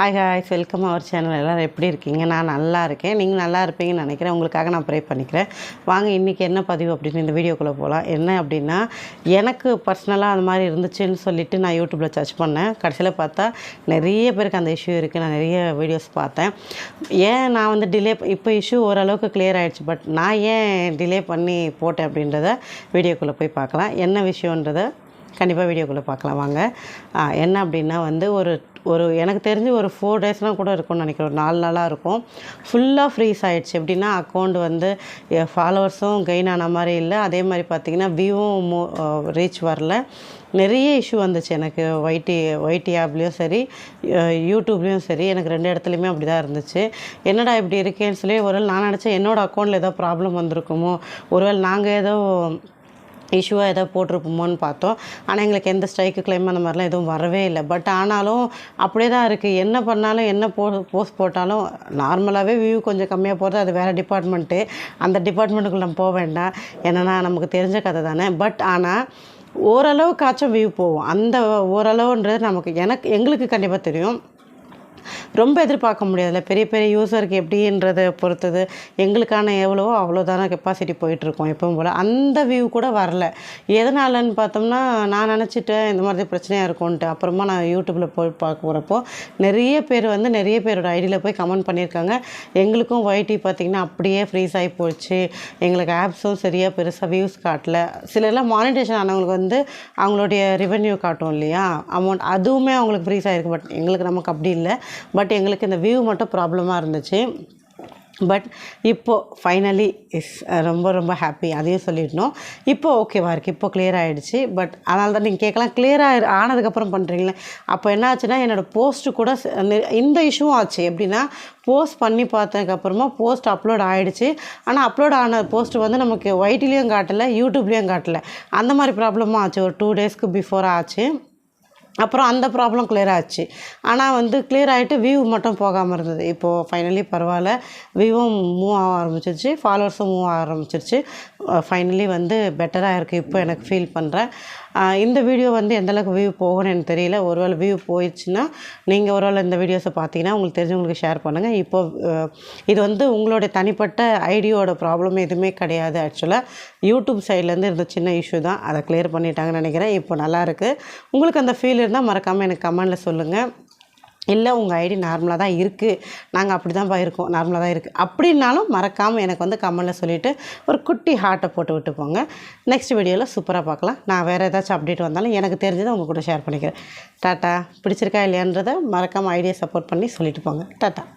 Hi guys welcome our channel எல்லோரும் எப்படி இருக்கீங்க? நான் நல்லா இருக்கேன். நீங்கள் நல்லா இருப்பீங்கன்னு நினைக்கிறேன். உங்களுக்காக நான் ப்ரே பண்ணிக்கிறேன். வாங்க இன்றைக்கி என்ன பதிவு அப்படின்னு இந்த வீடியோக்குள்ளே போகலாம் என்ன அப்படின்னா எனக்கு பர்சனலாக அந்த மாதிரி இருந்துச்சுன்னு சொல்லிட்டு நான் யூடியூப்பில் சர்ச் பண்ணேன். கடைசியில் பார்த்தா நிறைய பேருக்கு அந்த இஷ்யூ இருக்குது நான் நிறைய வீடியோஸ் பார்த்தேன். ஏன் நான் வந்து டிலே இப்போ இஷ்யூ ஓரளவுக்கு கிளியர் ஆகிடுச்சு பட் நான் ஏன் டிலே பண்ணி போட்டேன் அப்படின்றத வீடியோக்குள்ளே போய் பார்க்கலாம். என்ன விஷயன்றதை கண்டிப்பாக வீடியோக்குள்ளே பார்க்கலாம். வாங்க. என்ன அப்படின்னா வந்து ஒரு ஒரு எனக்கு தெரிஞ்சு ஒரு ஃபோர் டேஸ்லாம் கூட இருக்கும்னு நினைக்கிறேன். ஒரு நாலு நாளாக இருக்கும். ஃபுல்லாக ஃப்ரீஸ் ஆகிடுச்சு எப்படின்னா அக்கௌண்ட் வந்து ஃபாலோவர்ஸும் கெயின் ஆன மாதிரி இல்லை. அதே மாதிரி பார்த்திங்கன்னா வியூவும் ரீச் வரல. நிறைய இஷ்யூ வந்துச்சு எனக்கு. ஒய்டி ஒய்டி ஆப்லேயும் சரி யூடியூப்லேயும் சரி எனக்கு ரெண்டு இடத்துலையுமே அப்படி தான் இருந்துச்சு. என்னடா இப்படி இருக்கேன்னு சொல்லி ஒரு நான் நினச்சேன் என்னோடய அக்கௌண்ட்டில் ஏதோ ப்ராப்ளம் வந்திருக்குமோ. ஒருவேளை நாங்கள் ஏதோ இஷ்யூவாக ஏதோ போட்டிருப்போமோன்னு பார்த்தோம். ஆனால் எங்களுக்கு எந்த ஸ்ட்ரைக்கு கிளைம் அந்த மாதிரிலாம் எதுவும் வரவே இல்லை. பட் ஆனாலும் அப்படியே தான் இருக்குது என்ன பண்ணாலும் என்ன போ போஸ்ட் போட்டாலும் நார்மலாகவே வியூ கொஞ்சம் கம்மியாக போகிறது அது வேறு டிபார்ட்மெண்ட்டு அந்த டிபார்ட்மெண்ட்டுக்குள்ள நம்ம போக வேண்டாம். என்னென்னா நமக்கு தெரிஞ்ச கதை தானே. பட் ஆனால் ஓரளவுக்காச்சும் வியூ போகும் அந்த ஓரளவுன்றது நமக்கு எனக்கு எங்களுக்கு கண்டிப்பாக தெரியும். ரொம்ப எதிர்பார்க்க முடியாதுல்ல. பெரிய பெரிய யூசருக்கு எப்படின்றத பொறுத்தது எங்களுக்கான எவ்வளவோ அவ்வளோதான கெப்பாசிட்டி போயிட்டுருக்கோம் எப்பவும் போல். அந்த வியூ கூட வரல. எதனாலன்னு பார்த்தோம்னா நான் நினச்சிட்டேன் இந்த மாதிரி பிரச்சனையாக இருக்கும்ன்ட்டு. அப்புறமா நான் யூடியூப்பில் போய் பார்க்க போகிறப்போ நிறைய பேர் வந்து நிறைய பேரோட ஐடியில் போய் கமெண்ட் பண்ணியிருக்காங்க. எங்களுக்கும் ஒய்டி பார்த்திங்கன்னா அப்படியே ஃப்ரீஸ் ஆகி போச்சு. எங்களுக்கு ஆப்ஸும் சரியாக பெருசாக வியூஸ் காட்டல. சிலர்லாம் மானிட்டேஷன் ஆனவங்களுக்கு வந்து அவங்களுடைய ரெவென்யூ காட்டும் இல்லையா? அமௌண்ட் அதுவுமே அவங்களுக்கு ஃப்ரீஸ் ஆகிருக்கு பட் எங்களுக்கு நமக்கு அப்படி இல்லை. பட் பட் எங்களுக்கு இந்த வியூ மட்டும் ப்ராப்ளமாக இருந்துச்சு. பட் இப்போது ஃபைனலி இஸ் ரொம்ப ரொம்ப ஹாப்பி அதையும் சொல்லிடணும். இப்போ ஓகேவா இருக்குது இப்போ கிளியர் ஆகிடுச்சு பட் அதனால தான் நீங்கள் கேட்கலாம். கிளியர் ஆகி ஆனதுக்கப்புறம் பண்ணுறீங்களே அப்போ என்ன ஆச்சுன்னா என்னோடய போஸ்ட்டு கூட இந்த இஷ்யூவும் ஆச்சு. எப்படின்னா போஸ்ட் பண்ணி பார்த்ததுக்கப்புறமா போஸ்ட் அப்லோட் ஆகிடுச்சு ஆனால் அப்லோட் ஆன போஸ்ட் வந்து நமக்கு ஒய்டிலையும் காட்டலை யூடியூப்லேயும் காட்டலை. அந்த மாதிரி ப்ராப்ளமும் ஆச்சு. ஒரு டூ டேஸ்க்கு பிஃபோர் ஆச்சு. அப்புறம் அந்த ப்ராப்ளம் கிளியர் ஆச்சு. ஆனால் வந்து கிளியர் ஆகிட்டு வியூ மட்டும் போகாமல் இருந்தது. இப்போது ஃபைனலி பரவாயில்ல. வியூவும் மூவ் ஆக ஆரம்பிச்சிருச்சு. ஃபாலோவர்ஸும் மூவ் ஆக ஆரம்பிச்சிருச்சு. ஃபைனலி வந்து பெட்டராக இருக்குது இப்போ எனக்கு ஃபீல் பண்ணுறேன் இந்த வீடியோ வந்து எந்தளவுக்கு வியூ போகணும்னு எனக்கு தெரியல. ஒருவேளை வியூ போயிடுச்சுன்னா நீங்கள் ஒருவேளை இந்த வீடியோஸை பார்த்தீங்கன்னா உங்களுக்கு தெரிஞ்சவங்களுக்கு ஷேர் பண்ணுங்கள் இப்போ இது வந்து உங்களுடைய தனிப்பட்ட ஐடியோட ப்ராப்ளம் எதுவுமே கிடையாது ஆக்சுவலாக யூடியூப் சைட்லேருந்து இருந்த சின்ன இஷ்யூ தான். அதை கிளியர் பண்ணிட்டாங்கன்னு நினைக்கிறேன். இப்போ நல்லாயிருக்கு உங்களுக்கு அந்த ஃபீல் இருந்தால் மறக்காமல் எனக்கு கமெண்டில் சொல்லுங்கள் இல்லை உங்கள் ஐடி நார்மலாக தான் இருக்குது நாங்கள் அப்படி தான் இருக்கோம். நார்மலாக தான் இருக்குது அப்படின்னாலும் மறக்காமல் எனக்கு வந்து கமெண்டில் சொல்லிவிட்டு ஒரு குட்டி ஹார்ட்டை போட்டு விட்டு போங்க. நெக்ஸ்ட் வீடியோவில் சூப்பராக பார்க்கலாம். நான் வேறு ஏதாச்சும் அப்டேட் வந்தாலும் எனக்கு தெரிஞ்சதை உங்கள் கூட ஷேர் பண்ணிக்கிறேன். டாட்டா. பிடிச்சிருக்கா இல்லையான்றதை மறக்காமல் ஐடியா சப்போர்ட் பண்ணி சொல்லிட்டு போங்க. டாட்டா.